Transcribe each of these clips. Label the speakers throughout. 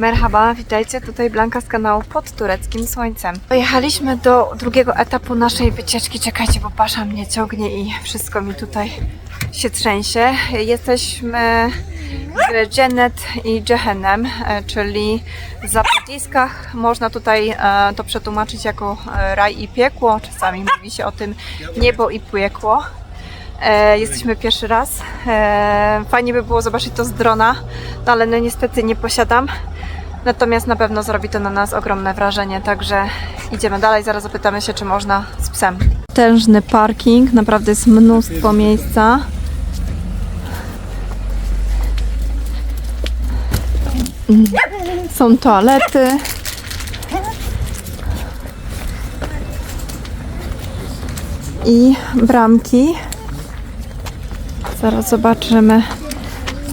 Speaker 1: Merhaba, witajcie. Tutaj Blanka z kanału Pod Tureckim Słońcem. Pojechaliśmy do drugiego etapu naszej wycieczki. Czekajcie, bo pasza mnie ciągnie i wszystko mi tutaj się trzęsie. Jesteśmy w Džennet i Jehennem, e, czyli w zapadliskach. Można tutaj e, to przetłumaczyć jako e, raj i piekło. Czasami mówi się o tym niebo i piekło. E, jesteśmy pierwszy raz. E, fajnie by było zobaczyć to z drona, no ale no niestety nie posiadam. Natomiast na pewno zrobi to na nas ogromne wrażenie, także idziemy dalej. Zaraz zapytamy się, czy można z psem. Tężny parking, naprawdę jest mnóstwo miejsca. Są toalety. I bramki. Zaraz zobaczymy.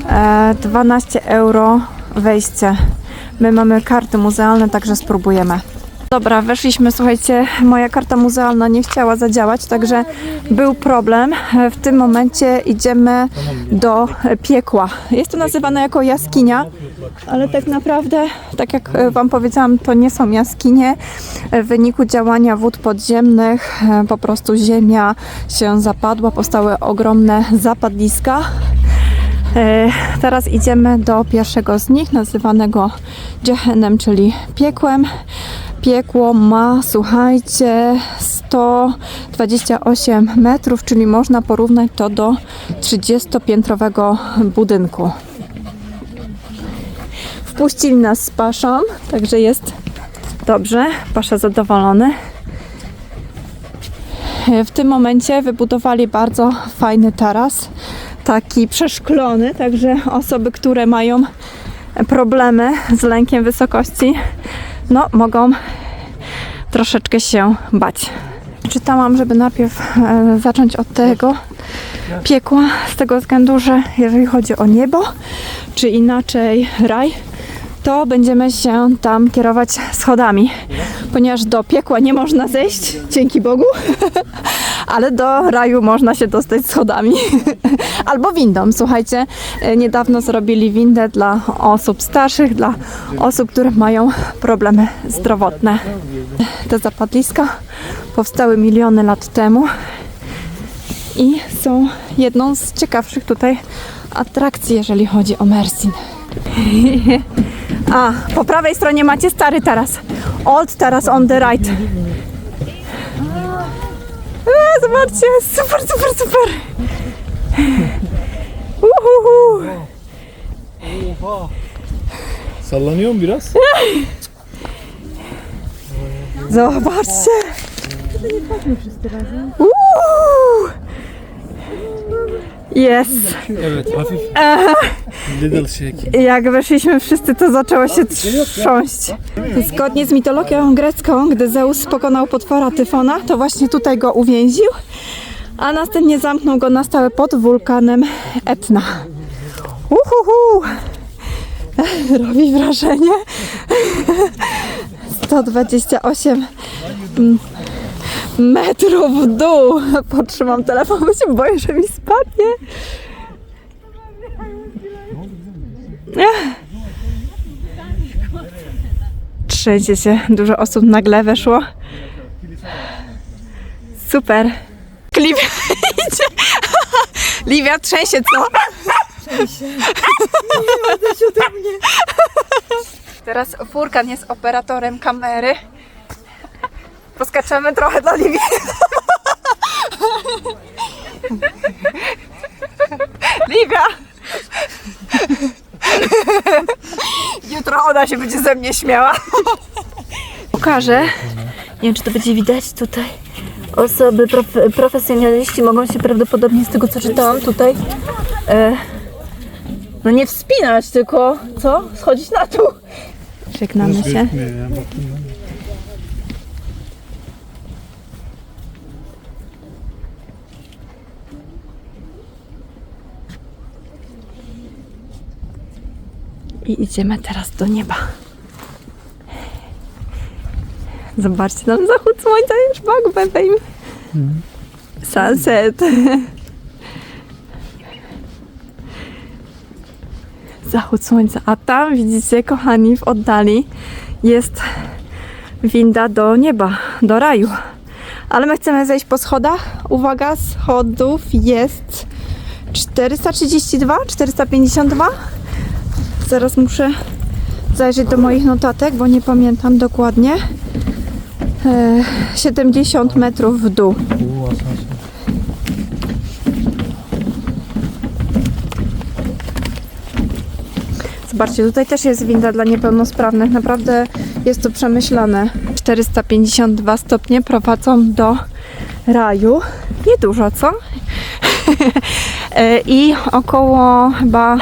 Speaker 1: E, 12 euro wejście. My mamy karty muzealne, także spróbujemy. Dobra, weszliśmy, słuchajcie, moja karta muzealna nie chciała zadziałać, także był problem. W tym momencie idziemy do piekła. Jest to nazywane jako jaskinia, ale tak naprawdę, tak jak e, Wam powiedziałam, to nie są jaskinie. W wyniku działania wód podziemnych e, po prostu ziemia się zapadła, powstały ogromne zapadliska. E, Teraz idziemy do pierwszego z nich, nazywanego Jehenem, czyli piekłem. Piekło ma, słuchajcie, 128 metrów, czyli można porównać to do 30-piętrowego budynku. Wpuścili nas z paszą, także jest dobrze. Pasza zadowolony. W tym momencie wybudowali bardzo fajny taras, taki przeszklony, także osoby, które mają problemy z lękiem wysokości, no mogą troszeczkę się bać. Czytałam, żeby najpierw e, zacząć od tego piekła, z tego względu, że jeżeli chodzi o niebo, czy inaczej raj, to będziemy się tam kierować schodami, ponieważ do piekła nie można zejść, dzięki Bogu, ale do raju można się dostać schodami albo windą. Słuchajcie, e, niedawno zrobili windę dla osób starszych, dla osób, które mają problemy zdrowotne. Te zapadliska powstały miliony lat temu i są jedną z ciekawszych tutaj atrakcji, jeżeli chodzi o Mersin. A, po prawej stronie macie stary taras. Old taras on the right. A, zobaczcie, super, super, super. Uhuhu.
Speaker 2: Sallanıyor mu biraz?
Speaker 1: Zobaczcie. Uuu. Jest.
Speaker 2: Evet hafif. Little shake.
Speaker 1: Jak weszliśmy wszyscy, to zaczęło się trząść. Zgodnie z mitologią grecką, gdy Zeus pokonał potwora Tyfona, to właśnie tutaj go uwięził, a następnie zamknął go na stałe pod wulkanem Etna. Uhuhu! Robi wrażenie. 128 m- metrów w dół. Potrzymam telefon, bo się boję, że mi spadnie. Trzęsie się, dużo osób nagle weszło. Super. Liwia idzie. Liwia trzęsie, co? Teraz Furkan jest operatorem kamery. Poskaczemy trochę dla Liwii. Liwia! Jutro ona się będzie ze mnie śmiała. Pokażę. Nie wiem, czy to będzie widać tutaj. Osoby, prof, profesjonaliści mogą się prawdopodobnie z tego, co czytałam tutaj, e, no nie wspinać, tylko co? Schodzić na dół. Żegnamy się.
Speaker 2: Gözükmüyor ya bakayım ben.
Speaker 1: I idziemy teraz do nieba. Zobaczcie, tam zachód słońca już bak baby. Sunset. zachód słońca. A tam widzicie, kochani, w oddali jest winda do nieba, do raju. Ale my chcemy zejść po schodach. Uwaga, schodów jest 432, 452. Zaraz muszę zajrzeć do moich notatek, bo nie pamiętam dokładnie. E, 70 metrów w dół. Zobaczcie, tutaj też jest winda dla niepełnosprawnych. Naprawdę jest to przemyślane. 452 stopnie prowadzą do raju. Niedużo, co? E, I około chyba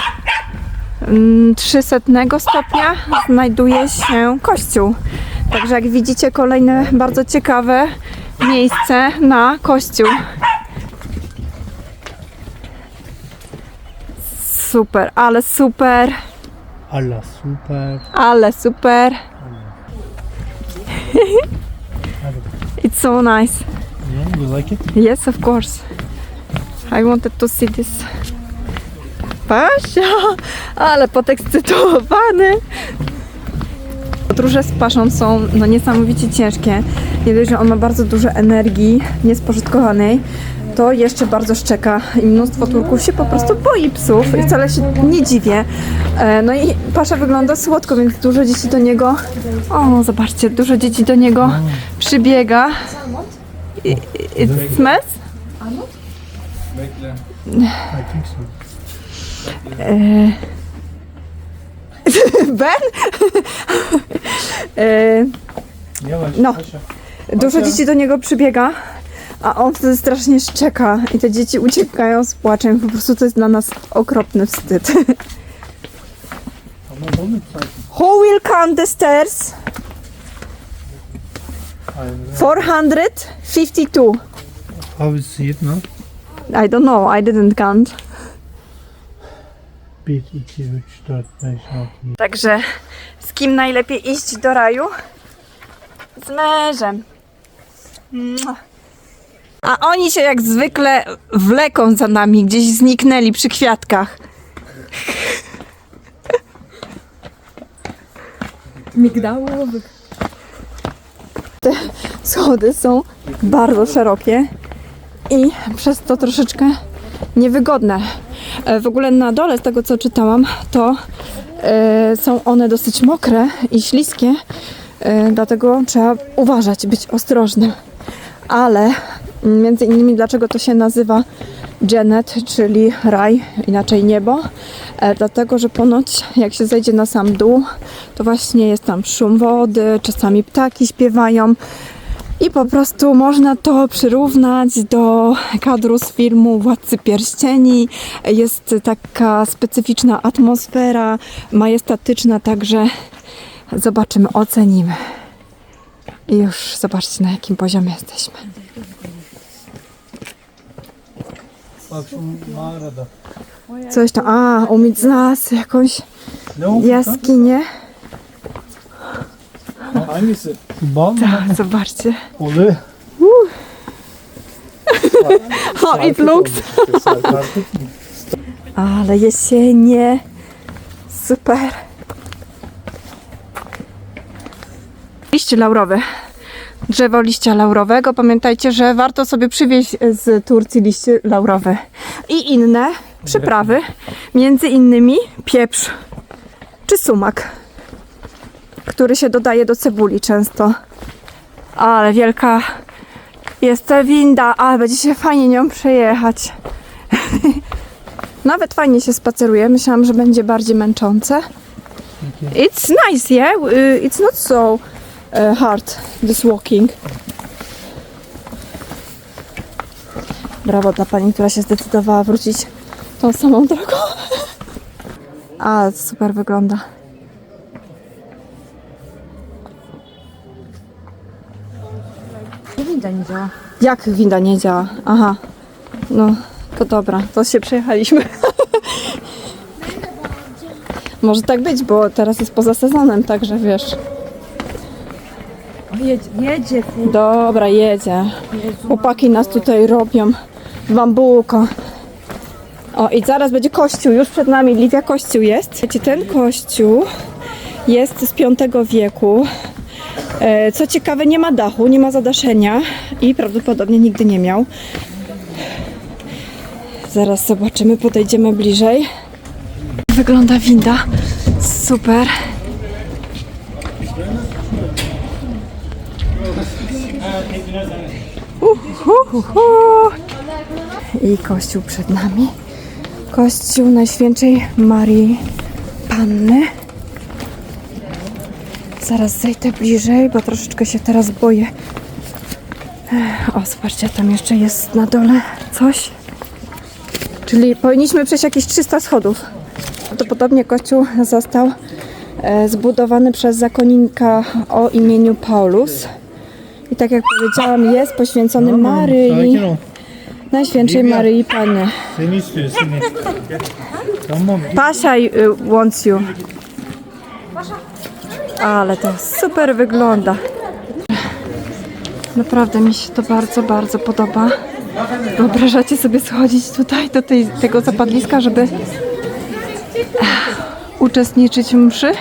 Speaker 1: 300 stopnia znajduje się kościół. Także jak widzicie, kolejne bardzo ciekawe miejsce na kościół. Super, ale super.
Speaker 2: Allah super.
Speaker 1: Ale super. It's so nice.
Speaker 2: Yeah, you like it?
Speaker 1: Yes, of course. I wanted to see this. Pasia, ale podekscytowany. Podróże z Paszą są no, niesamowicie ciężkie. Nie dość, że on ma bardzo dużo energii niespożytkowanej, to jeszcze bardzo szczeka i mnóstwo Turków się po prostu boi psów i wcale się nie dziwię. E, No i Pasza wygląda słodko, więc dużo dzieci do niego, o zobaczcie, dużo dzieci do niego przybiega. It smells?
Speaker 2: I think so.
Speaker 1: E, ben? E. No. Dużo dzieci do niego przybiega, a on wtedy strasznie szczeka i te dzieci uciekają z płaczem. Po prostu to jest dla nas okropny wstyd. Who will count the stairs?
Speaker 2: Aynen.
Speaker 1: 452.
Speaker 2: How is it now?
Speaker 1: I don't know, I didn't count.
Speaker 2: 1, 2, 3, 4, 5, 6, 7.
Speaker 1: Także z kim najlepiej iść do raju? Z mężem. A oni się jak zwykle wleką za nami, gdzieś zniknęli przy kwiatkach. Migdałowy. Te schody są bardzo szerokie i przez to troszeczkę niewygodne. E, W ogóle na dole, z tego co czytałam, to e, są one dosyć mokre i śliskie, e, dlatego trzeba uważać, być ostrożnym. Ale mm, między innymi dlaczego to się nazywa Janet, czyli raj, inaczej niebo, dlatego że ponoć jak się zejdzie na sam dół, to właśnie jest tam szum wody, czasami ptaki śpiewają, i po prostu można to przyrównać do kadru z filmu Władcy Pierścieni. Jest taka specyficzna atmosfera, majestatyczna, także zobaczymy, ocenimy. I już zobaczcie na jakim poziomie jesteśmy. Coś tam, a, umieć znalazł jakąś
Speaker 2: oldu?
Speaker 1: jaskinię.
Speaker 2: Hangisi? Mı?
Speaker 1: Tak, zobaczcie.
Speaker 2: Oluyor.
Speaker 1: How it looks. Ale jesienie. Super. Liście laurowe. Drzewo liścia laurowego. Pamiętajcie, że warto sobie przywieźć z Turcji liście laurowe. I inne przyprawy. Między innymi pieprz czy sumak, który się dodaje do cebuli często. Ale wielka jest ta winda, ale będzie się fajnie nią przejechać. Nawet fajnie się spaceruje. Myślałam, że będzie bardziej męczące. It's nice, yeah? Y, It's not so uh, hard, this walking. Brawo dla pani, która się zdecydowała wrócić tą samą drogą. A, super wygląda.
Speaker 3: Winda nie działa.
Speaker 1: Jak winda nie działa? Aha. No, to dobra, to się przejechaliśmy. Może tak być, bo teraz jest poza sezonem, także wiesz.
Speaker 3: Jedzie, jedzie. kur-
Speaker 1: Dobra, jedzie. Chłopaki nas tutaj robią w bambuko. O, i zaraz będzie kościół, już przed nami Liwia kościół jest. Wiecie, ten kościół jest z V wieku. E, Co ciekawe, nie ma dachu, nie ma zadaszenia i prawdopodobnie nigdy nie miał. Zaraz zobaczymy, podejdziemy bliżej. Wygląda winda. Super. Uhuhuhu. I kościół przed nami. Kościół Najświętszej Marii Panny. Zaraz zejdę bliżej, bo troszeczkę się teraz boję. O, zobaczcie, tam jeszcze jest na dole coś. Czyli powinniśmy przejść jakieś 300 schodów. Prawdopodobnie kościół został e, zbudowany przez zakonnika o imieniu Paulus. I tak jak powiedziałam, jest poświęcony Maryi, Najświętszej Maryi.
Speaker 2: Tamam.
Speaker 1: Pasia y, wants you. Ale to super wygląda. Naprawdę mi się to bardzo, bardzo podoba. Wyobrażacie sobie schodzić tutaj do tej, tego zapadliska, żeby ech, uczestniczyć w mszy?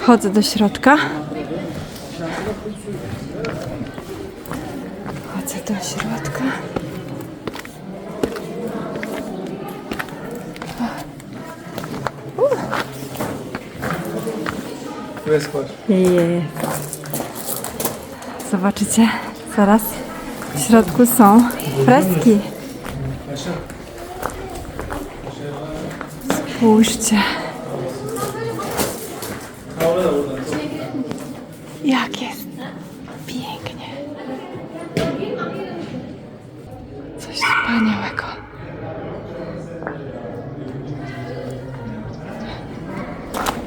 Speaker 1: Wchodzę do środka. Wchodzę do środka. Zobaczycie, zaraz w środku są freski. Spójrzcie. Jak jest pięknie. Coś wspaniałego.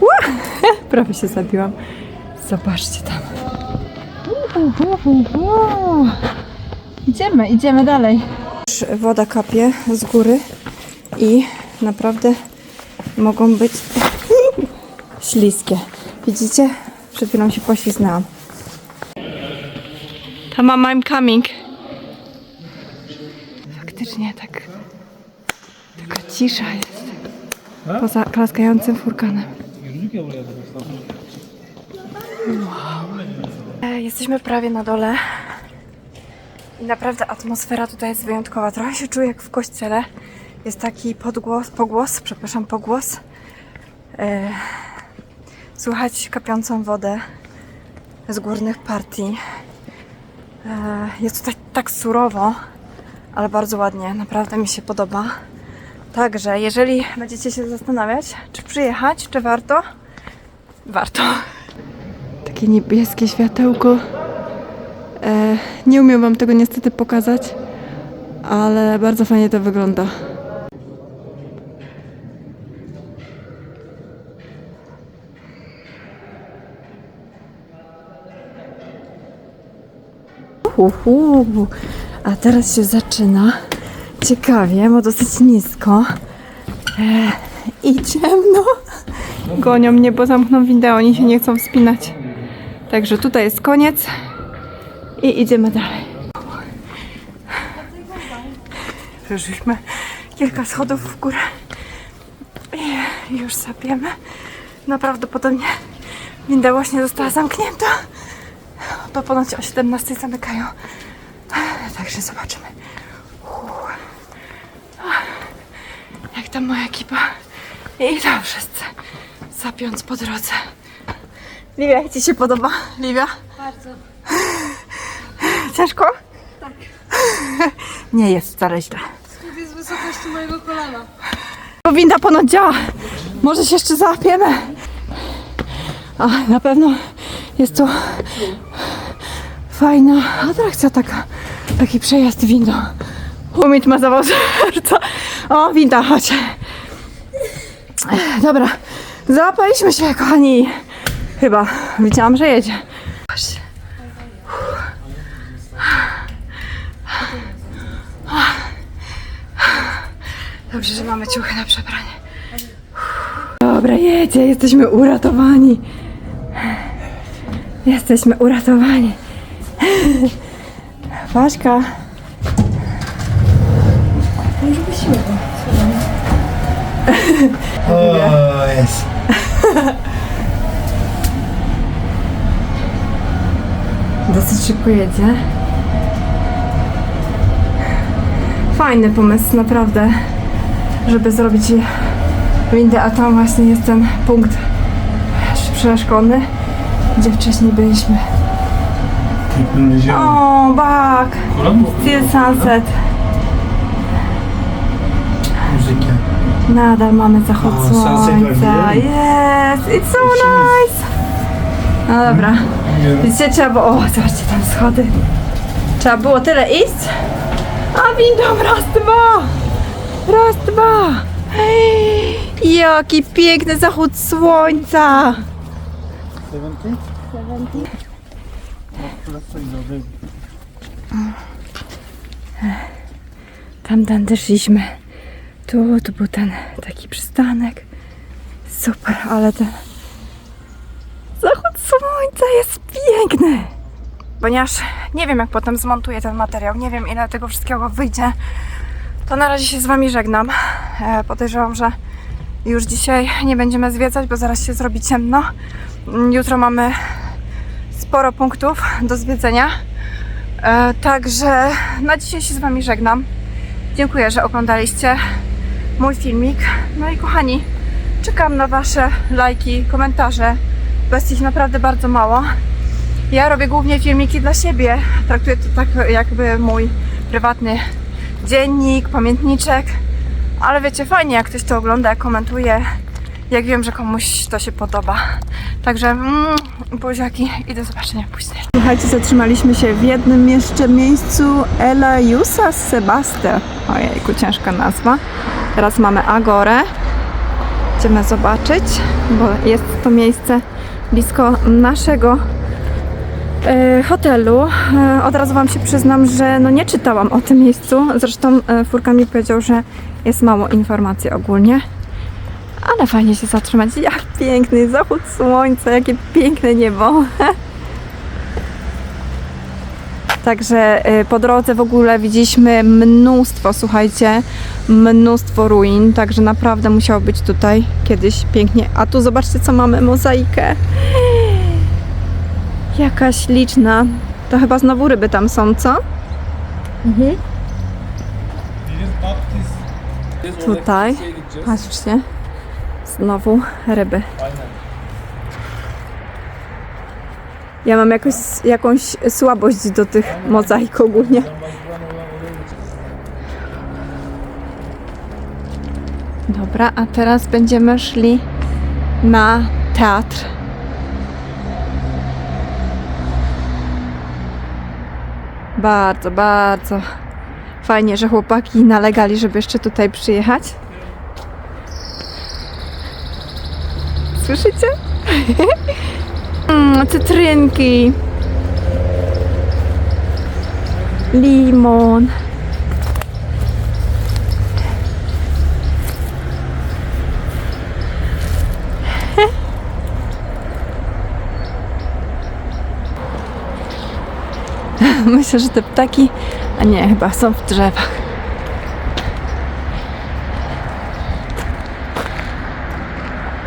Speaker 1: Ua! Prawie się zabiłam. Zobaczcie tam. Idziemy, idziemy dalej. Woda kapie z góry i naprawdę mogą być śliskie. Widzicie? Przed chwilą się pośliznęłam. Ta mama I'm coming. Faktycznie tak taka cisza jest. Poza klaskającym furkanem. E, Jesteśmy prawie na dole. I naprawdę atmosfera tutaj jest wyjątkowa. Trochę się czuję jak w kościele. Jest taki podgłos, pogłos, przepraszam, pogłos. E, Słychać kapiącą wodę z górnych partii. E, Jest tutaj tak surowo, ale bardzo ładnie. Naprawdę mi się podoba. Także, jeżeli będziecie się zastanawiać, czy przyjechać, czy warto, warto. Takie niebieskie światełko. E, nie umiem Wam tego niestety pokazać, ale bardzo fajnie to wygląda. Uhu, a teraz się zaczyna ciekawie, bo dosyć nisko e, i ciemno. Gonią mnie, bo zamkną windę, oni się nie chcą wspinać. Także tutaj jest koniec i idziemy dalej. Przeszliśmy kilka schodów w górę i już sapiemy. Naprawdę winda właśnie została zamknięta. To ponoć o 17 zamykają. Także zobaczymy. Uuu. Jak tam moja ekipa? I tam wszyscy sapiąc po drodze. Liwia, jak Ci się podoba? Liwia?
Speaker 3: Bardzo.
Speaker 1: Ciężko? Tak. Nie jest wcale źle.
Speaker 3: jest wysokości mojego kolana.
Speaker 1: Bo winda ponoć działa. Może się jeszcze załapiemy. A na pewno jest to fajna atrakcja taka. Taki przejazd windą. Umit ma zawał serca. O, winda, chodź. Dobra, załapaliśmy się, kochani. Chyba. Widziałam, że jedzie. Dobrze, że mamy ciuchy na przebranie. Dobra, jedzie, jesteśmy uratowani. Jesteśmy uratowani. Ważka.
Speaker 2: O, jest.
Speaker 1: Dosyć szybko jedzie. Fajny pomysł, naprawdę, żeby zrobić windę, a tam właśnie jest ten punkt przeszkolny, gdzie wcześniej byliśmy. O, back! Still sunset.
Speaker 2: Muzykę.
Speaker 1: Nadal mamy zachód
Speaker 2: O, sunset
Speaker 1: słońca. Yes, it's so nice. No dobra. Widzicie, trzeba było... O, zobaczcie tam schody. Trzeba było tyle iść. A windą raz, dwa. Raz, dwa. Jaki piękny zachód słońca.
Speaker 2: 70? 70.
Speaker 1: Tamtędy szliśmy. Tu, tu był ten taki przystanek. Super, ale ten zachód słońca jest piękny. Ponieważ nie wiem, jak potem zmontuję ten materiał, nie wiem, ile tego wszystkiego wyjdzie, to na razie się z Wami żegnam. E, podejrzewam, że już dzisiaj nie będziemy zwiedzać, bo zaraz się zrobi ciemno. Jutro mamy sporo punktów do zwiedzenia. E, także na dzisiaj się z Wami żegnam. Dziękuję, że oglądaliście mój filmik. No i kochani, czekam na Wasze lajki, komentarze. Bez ich naprawdę bardzo mało. Ja robię głównie filmiki dla siebie. Traktuję to tak jakby mój prywatny dziennik, pamiętniczek. Ale wiecie, fajnie jak ktoś to ogląda, komentuje, jak wiem, że komuś to się podoba. Także mm, buziaki i do zobaczenia później. Słuchajcie, zatrzymaliśmy się w jednym jeszcze miejscu Ela Jusa Sebaste. Ojejku, ciężka nazwa. Teraz mamy Agorę. Idziemy zobaczyć, bo jest to miejsce blisko naszego e, hotelu. E, Od razu Wam się przyznam, że no nie czytałam o tym miejscu. Zresztą e, Furka mi powiedział, że jest mało informacji ogólnie. Ale fajnie się zatrzymać. Jak piękny zachód słońca, jakie piękne niebo. Także y, po drodze w ogóle widzieliśmy mnóstwo, słuchajcie, mnóstwo ruin, także naprawdę musiało być tutaj kiedyś pięknie. A tu zobaczcie, co mamy, mozaikę. Jakaś liczna. To chyba znowu ryby tam są, co? Tutaj. Patrzcie. Znowu ryby. Ja mam jakoś, jakąś słabość do tych mozaik ogólnie. Dobra, a teraz będziemy szli na teatr. Bardzo, bardzo fajnie, że chłopaki nalegali, żeby jeszcze tutaj przyjechać. Słyszycie? Mm, cytrynki. Limon. Myślę, że te ptaki, a nie, chyba są w drzewach.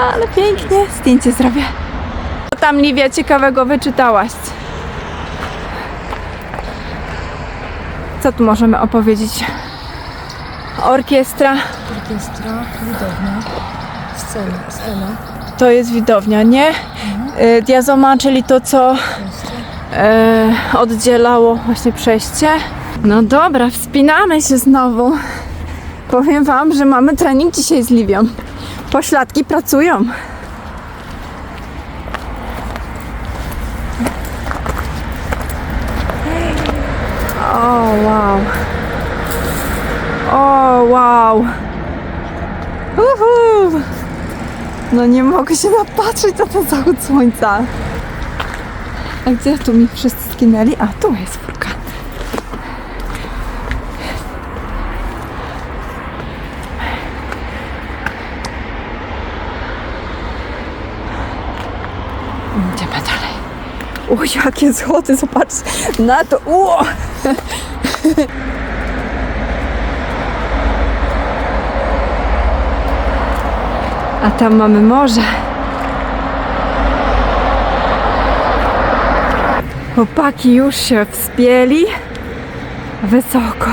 Speaker 1: Ale pięknie, zdjęcie zrobię. Co tam, Liwia, ciekawego wyczytałaś? Co tu możemy opowiedzieć? Orkiestra
Speaker 3: Orkiestra, widownia, scena, scena.
Speaker 1: to jest widownia, nie? Y, Diazoma, czyli to, co e, oddzielało właśnie przejście. No dobra, wspinamy się znowu. Powiem Wam, że mamy trening dzisiaj z Liwią. Pośladki pracują. O, wow. O, wow. Uhu. No nie mogę się napatrzeć na ten zachód słońca. A gdzie tu mi wszyscy skinęli? A, tu jest furka. Idziemy dalej. O, jakie złoty, zobaczcie na to. A tam mamy morze. Chłopaki już się wspięli wysoko.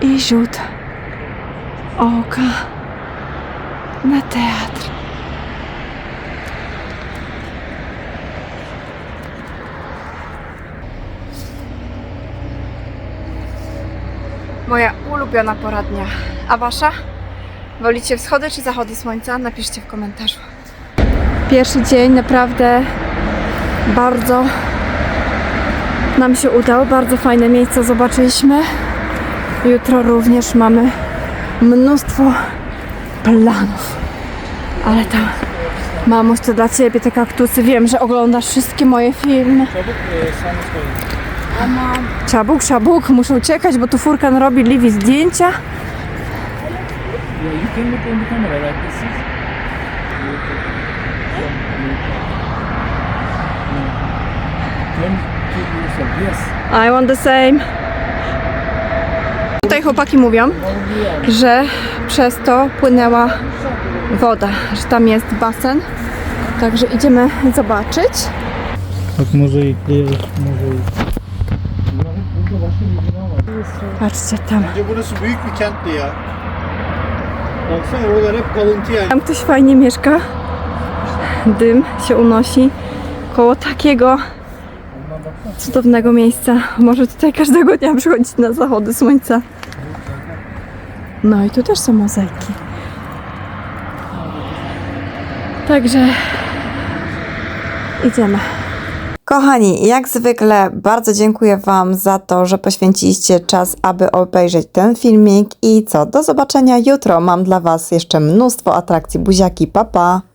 Speaker 1: I rzut oka na teatr. Moja ulubiona pora dnia. A wasza? Wolicie wschody czy zachody słońca? Napiszcie w komentarzu. Pierwszy dzień naprawdę bardzo nam się udał. Bardzo fajne miejsca zobaczyliśmy. Jutro również mamy mnóstwo planów. Ale tam, mamuś, to dla Ciebie te kaktusy. Wiem, że oglądasz wszystkie moje filmy. Szabuk, szabuk, muszę uciekać, bo tu Furkan robi Livi zdjęcia. I want the same. Tutaj chłopaki mówią, że przez to płynęła woda, że tam jest basen. Także idziemy zobaczyć.
Speaker 2: Tak może i może i...
Speaker 1: Patrzcie tam.
Speaker 2: Bence burası büyük bir kentti ya. Baksana oralar hep kalıntı yani.
Speaker 1: Tam ktoś fajnie mieszka. Dym się unosi koło takiego cudownego miejsca. Może tutaj każdego dnia przychodzić na zachody słońca. No i tu też są mozaiki. Także idziemy.
Speaker 4: Kochani, jak zwykle bardzo dziękuję Wam za to, że poświęciliście czas, aby obejrzeć ten filmik i co, do zobaczenia jutro. Mam dla Was jeszcze mnóstwo atrakcji. Buziaki, papa! Pa.